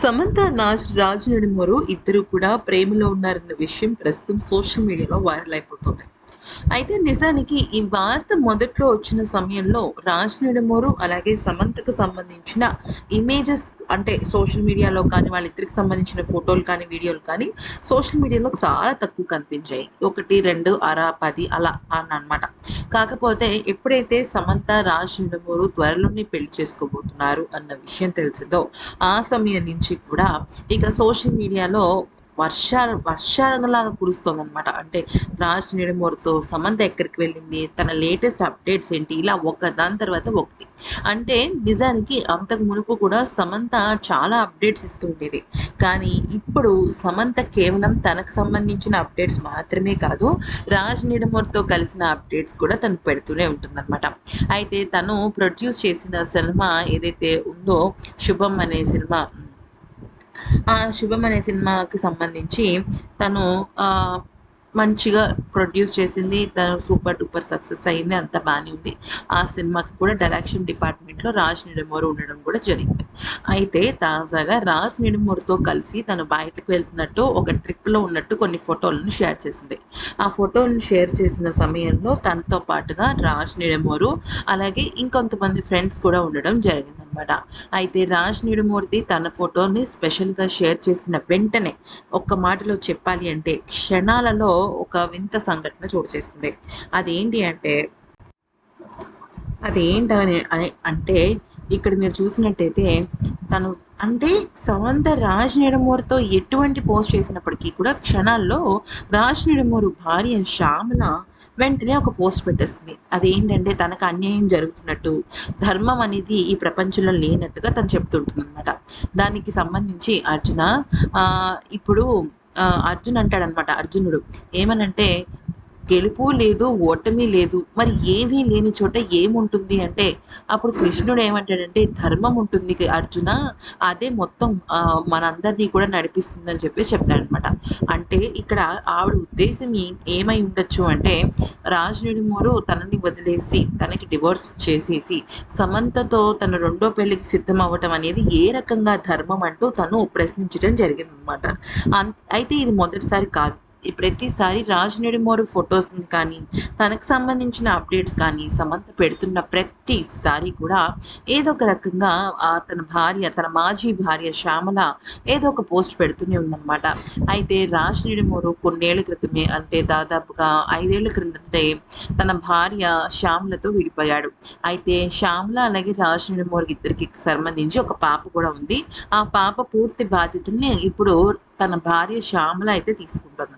సమంత నాజ్ రాజ్ నడిమోరు ఇద్దరు కూడా ప్రేమలో ఉన్నారన్న విషయం ప్రస్తుతం సోషల్ మీడియాలో వైరల్ అయిపోతుంది. అయితే నిజానికి ఈ వార్త మొదట్లో వచ్చిన సమయంలో రాజ్ నెడమోరు అలాగే సమంతకు సంబంధించిన ఇమేజెస్ అంటే సోషల్ మీడియాలో కానీ వాళ్ళిద్దరికి సంబంధించిన ఫోటోలు కానీ వీడియోలు కానీ సోషల్ మీడియాలో చాలా తక్కువ కనిపించాయి. ఒకటి రెండు అర పది అలా అని అనమాట కాకపోతే ఎప్పుడైతే సమంత రాజ్ నడుమూరు త్వరలోనే పెళ్ళి చేసుకోబోతున్నారు అన్న విషయం తెలిసిందో ఆ సమయం నుంచి కూడా ఇక సోషల్ మీడియాలో వర్షాలు వర్షాలలాగా కురుస్తుంది అనమాట అంటే రాజ్ నిడమూరితో సమంత ఎక్కడికి వెళ్ళింది? తన లేటెస్ట్ అప్డేట్స్ ఏంటి? ఇలా ఒక దాని తర్వాత ఒకటి. అంటే నిజానికి అంతకు మునుపు కూడా సమంత చాలా అప్డేట్స్ ఇస్తూ ఉండేది. కానీ ఇప్పుడు సమంత కేవలం తనకు సంబంధించిన అప్డేట్స్ మాత్రమే కాదు రాజ్ నిడమూర్తో కలిసిన అప్డేట్స్ కూడా తను పెడుతూనే ఉంటుందన్నమాట. అయితే తను ప్రొడ్యూస్ చేసిన సినిమా ఏదైతే ఉందో శుభం అనే సినిమా శుభం అనే సినిమాకి సంబంధించి తను మంచిగా ప్రొడ్యూస్ చేసింది. తను సూపర్ డూపర్ సక్సెస్ అయింది. అంత బాగానే ఉంది. ఆ సినిమాకి కూడా డైరెక్షన్ డిపార్ట్మెంట్లో రాజ్ నిడమూరు ఉండడం కూడా జరిగింది. అయితే తాజాగా రాజ్ నిడమూరుతో కలిసి తను బయటకు వెళ్తున్నట్టు ఒక ట్రిప్లో ఉన్నట్టు కొన్ని ఫోటోలను షేర్ చేసింది. ఆ ఫోటోలను షేర్ చేసిన సమయంలో తనతో పాటుగా రాజ్ నిడమూరు అలాగే ఇంకొంతమంది ఫ్రెండ్స్ కూడా ఉండడం జరిగింది అనమాట అయితే రాజ్ నిడుమూర్తి తన ఫోటోని స్పెషల్గా షేర్ చేసిన వెంటనే ఒక్క మాటలో చెప్పాలి అంటే క్షణాలలో ఒక వింత సంఘటన చోటు చేసుకుంది. అదేంటి అంటే అదేంటని అంటే ఇక్కడ మీరు చూసినట్టయితే తను అంటే సమంత రాజ్ నిడమూరితో ఎటువంటి పోస్ట్ చేసినప్పటికీ కూడా క్షణాల్లో రాజ్ నిడమూరు భార్య శ్యామల వెంటనే ఒక పోస్ట్ పెట్టేస్తుంది. అదేంటంటే తనకు అన్యాయం జరుగుతున్నట్టు ధర్మం అనేది ఈ ప్రపంచంలో లేనట్టుగా తను చెప్తుంటుంది అనమాట దానికి సంబంధించి అర్జున ఇప్పుడు అర్జున్ అంటాడనమాట అర్జునుడు. ఏమనంటే గెలుపు లేదు ఓటమి లేదు మరి ఏమీ లేని చోట ఏముంటుంది అంటే అప్పుడు కృష్ణుడు ఏమంటాడంటే ధర్మం ఉంటుంది అర్జున అదే మొత్తం మనందరినీ కూడా నడిపిస్తుందని చెప్పేసి చెప్తాడనమాట. అంటే ఇక్కడ ఆవిడ ఉద్దేశం ఏమై ఉండొచ్చు అంటే రాజునుడి మోరు తనని వదిలేసి తనకి డివోర్స్ చేసేసి సమంతతో తన రెండో పెళ్ళికి సిద్ధం అవ్వటం అనేది ఏ రకంగా ధర్మం అంటూ తను ప్రశ్నించడం జరిగిందనమాట. అయితే ఇది మొదటిసారి కాదు. ప్రతిసారి రాజనడిమోరు ఫొటోస్ కానీ తనకు సంబంధించిన అప్డేట్స్ కానీ సమంత పెడుతున్న ప్రతిసారి కూడా ఏదో ఒక రకంగా తన భార్య తన మాజీ భార్య శ్యామల ఏదో ఒక పోస్ట్ పెడుతూనే ఉందన్నమాట. అయితే రాజనడిమోరు కొన్నేళ్ళ క్రితమే అంటే దాదాపుగా ఐదేళ్ళ క్రిందంటే తన భార్య శ్యామలతో విడిపోయాడు. అయితే శ్యామల అలాగే రాజనడిమోరు ఇద్దరికి సంబంధించి ఒక పాప కూడా ఉంది. ఆ పాప పూర్తి బాధ్యతని ఇప్పుడు తన భార్య శ్యామల అయితే తీసుకుంటుంది.